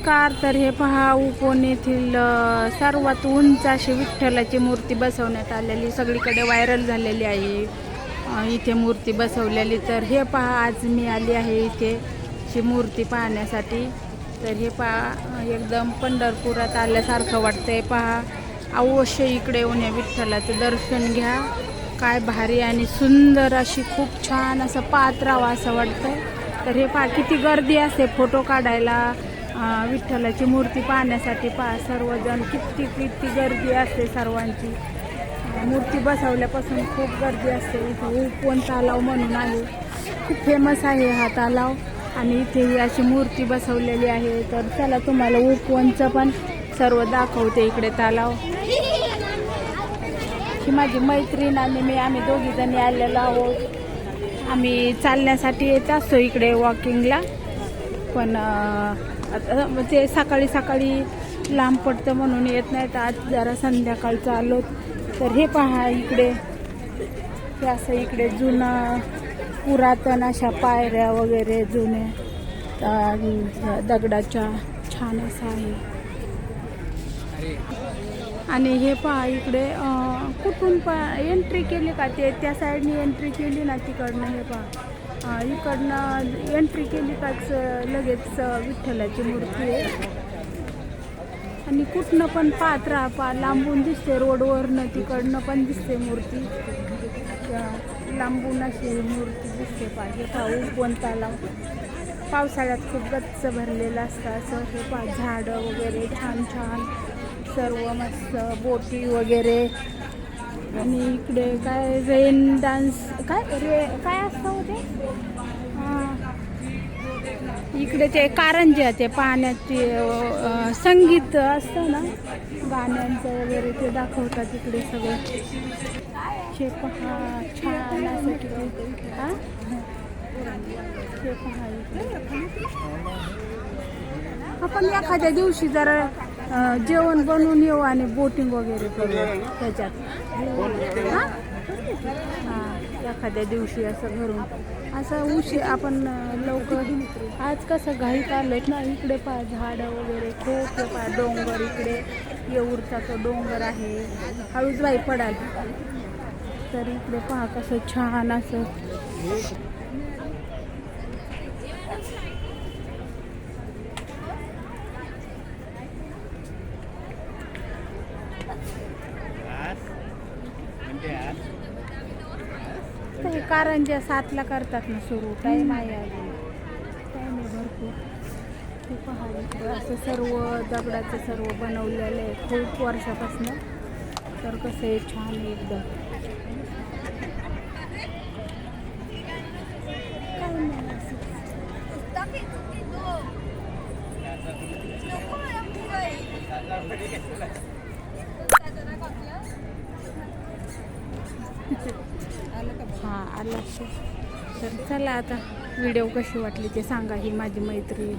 नमस्कार तर हे पहा उपोन येथील सर्वात उंच अशी विठ्ठलाची मूर्ती बसवण्यात आलेली सगळीकडे व्हायरल झालेली आहे. इथे मूर्ती बसवलेली. तर हे पहा आज मी आली आहे इथे ही मूर्ती पाहण्यासाठी. तर हे पहा एकदम पंढरपुरात आल्यासारखं वाटतंय. पहा अवश्य इकडे येऊन या विठ्ठलाचं दर्शन घ्या. काय भारी आणि सुंदर अशी खूप छान असं पाहत असं वाटतंय. तर हे पहा किती गर्दी असते फोटो काढायला. विठ्ठलाची मूर्ती पाहण्यासाठी पा सर्वजण किती किती गर्दी असते सर्वांची. मूर्ती बसवल्यापासून खूप गर्दी असते. इथे उपवन तलाव म्हणून आहे. खूप फेमस आहे हा तलाव. आणि इथे ही अशी मूर्ती बसवलेली आहे. तर चला तुम्हाला उपवनचं पण सर्व दाखवते इकडे तलाव. ही माझी मैत्रीण आणि मी आम्ही दोघीजणी आलेलो आहोत. आम्ही चालण्यासाठी येत असतो इकडे वॉकिंगला पण आता ते सकाळी सकाळी लांब पडतं म्हणून येत नाही तर आज जरा संध्याकाळचं आलो तर हे पहा इकडे. हे असं इकडे जुनं पुरातन अशा पायऱ्या वगैरे जुने. दगडाच्या छान असं आहे. आणि हे पहा इकडे कुठून पा एंट्री केली का ते? त्या साईडनी एंट्री केली ना तिकडनं हे पहा. इकडनं एंट्री केली काच लगेच विठ्ठलाची मूर्ती आहे. आणि कुठनं पण पाहत राहा पा लांबून दिसते रोडवरनं तिकडनं पण दिसते मूर्ती. लांबून अशी मूर्ती दिसते पाहिजे पाहू कोणता तलाव. पावसाळ्यात खूप गच्च भरलेलं असतं असं. हे पा झाडं वगैरे छान छान. सर्व मस्त बोटी वगैरे. आणि इकडे काय रेन डान्स काय रे काय असतं होते हां. इकडे ते कारंज्या ते पाण्याचे संगीत असतं ना? गाण्यांचं वगैरे ते दाखवतात इकडे सगळं. हे पहा छान असं तिकडे. हां? हे पहा इकडे. आपण एखाद्या दिवशी जरा जेवण बनवून येऊ आणि बोटिंग वगैरे करू त्याच्यात. हां? एखाद्या दिवशी असं घरून. असं उशी आपण लवकर. आज कसं घाई आलोय ना इकडे पहा झाडं वगैरे खूप पा पहा डोंगर इकडे. येऊरचा तो डोंगर आहे. हळूच बाई पडाल. तर इकडे पहा कसं छान असं. ते कारंज्या सातला करतात ना सुरू टाईम आहे अजून. टाईम आहे भरपूर. हे पहा असं सर्व दगडाचं सर्व बनवलेलं आहे खूप वर्षापासून. तर कसं आहे छान एकदम. काय हां आला. तर चला आता व्हिडिओ कशी वाटली ते सांगा ही माझी मैत्रीण.